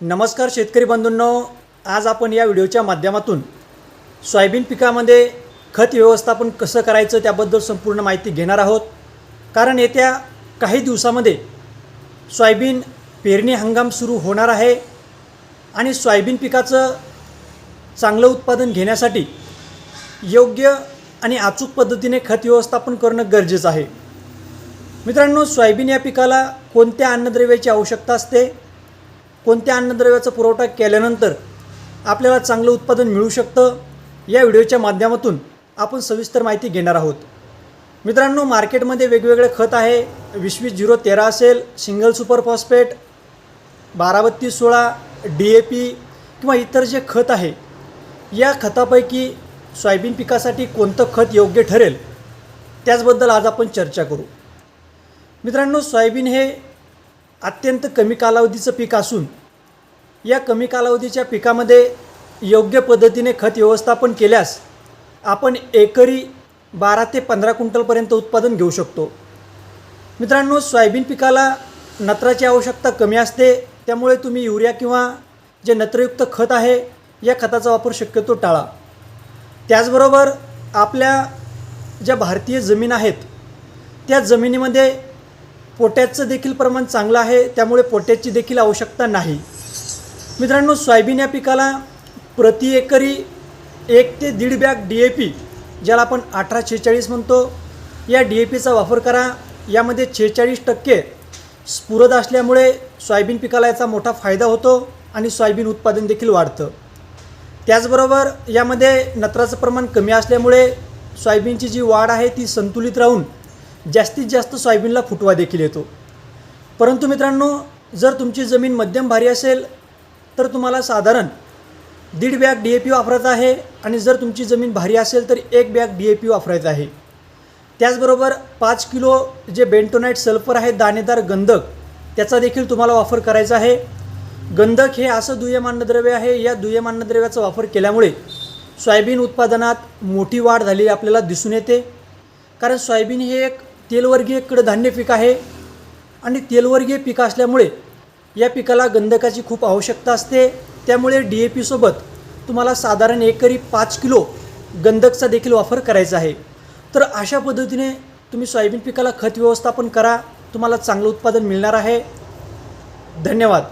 नमस्कार शेतकरी बंधूंनो आज आपण या व्हिडिओच्या माध्यमातून सोयाबीन पिकामध्ये खत व्यवस्थापन कसं करायचं त्याबद्दल संपूर्ण माहिती घेणार आहोत. कारण येत्या काही दिवसामध्ये सोयाबीन पेरणी हंगाम सुरू होणार आहे आणि सोयाबीन पिकाचं चांगलं उत्पादन घेण्यासाठी योग्य आणि अचूक पद्धतीने खत व्यवस्थापन करणं गरजेचं आहे. मित्रांनो सोयाबीन या पिकाला कोणत्या अन्नद्रव्याची आवश्यकता असते? कोणत्या अन्नद्रव्याचा पुरवठा केल्यानंतर आपल्याला चांगलं उत्पादन मिळू शकतं या व्हिडिओच्या माध्यमातून आपण सविस्तर माहिती घेणार आहोत. मित्रांनो मार्केटमध्ये वेगवेगळे खत आहे. वीस वीस झिरो तेरा असेल सिंगल सुपर फॉस्फेट बारा बत्तीस सोळा डी ए पी किंवा इतर जे खत आहे या खतापैकी सोयाबीन पिकासाठी कोणतं खत योग्य ठरेल त्याचबद्दल आज आपण चर्चा करू. मित्रांनो सोयाबीन हे अत्यंत कमी कालावधीचं पीक असून या कमी कालावधीच्या पिकामध्ये योग्य पद्धतीने खत व्यवस्थापन केल्यास आपण एकरी बारा ते पंधरा क्विंटलपर्यंत उत्पादन घेऊ शकतो. मित्रांनो सोयाबीन पिकाला नत्राची आवश्यकता कमी असते त्यामुळे तुम्ही युरिया किंवा जे नत्रयुक्त खत आहे या खताचा वापर शक्यतो टाळा. त्याचबरोबर आपल्या ज्या भारतीय जमीन आहेत त्या जमिनीमध्ये पोटॅशचं देखील प्रमाण चांगलं आहे त्यामुळे पोटॅशची देखील आवश्यकता नाही. मित्रांनो सोयाबीन या पिकाला प्रति एकरी एक ते दीड बॅग डी ए पी ज्याला आपण अठरा छेचाळीस म्हणतो या डी ए पीचा वापर करा. यामध्ये छेचाळीस टक्के स्फुरद असल्यामुळे सोयाबीन पिकाला याचा मोठा फायदा होतो आणि सोयाबीन उत्पादन देखील वाढतं. त्याचबरोबर यामध्ये नत्राचं प्रमाण कमी असल्यामुळे सोयाबीनची जी वाढ आहे ती संतुलित राहून जास्तीत जास्त सोयाबीनला फुटवा देखील येतो. परंतु मित्रांनो जर तुमची जमीन मध्यम भारी असेल तर तुम्हाला साधारण दीड बॅग डी ए पी वापरायचा आहे आणि जर तुमची जमीन भारी असेल तर एक बॅग डी ए पी वापरायचा आहे. त्याचबरोबर पाच किलो जे बेंटोनाईट सल्फर आहे दाणेदार गंधक त्याचा देखील तुम्हाला वापर करायचा आहे. गंधक हे असं दुय्यम अन्नद्रव्य आहे या दुय्यम अन्नद्रव्याचा वापर केल्यामुळे सोयाबीन उत्पादनात मोठी वाढ झालेली आपल्याला दिसून येते. कारण सोयाबीन हे एक तेलवर्गीय कडधान्य पीक आहे आणि तेलवर्गीय पीक असल्यामुळे या पिकाला गंधकाची खूप आवश्यकता असते. त्यामुळे डी ए पीसोबत तुम्हाला साधारण एकरी पाच किलो गंधकचा देखील वापर करायचा आहे. तर अशा पद्धतीने तुम्ही सोयाबीन पिकाला खत व्यवस्थापन करा. तुम्हाला चांगलं उत्पादन मिळणार आहे. धन्यवाद.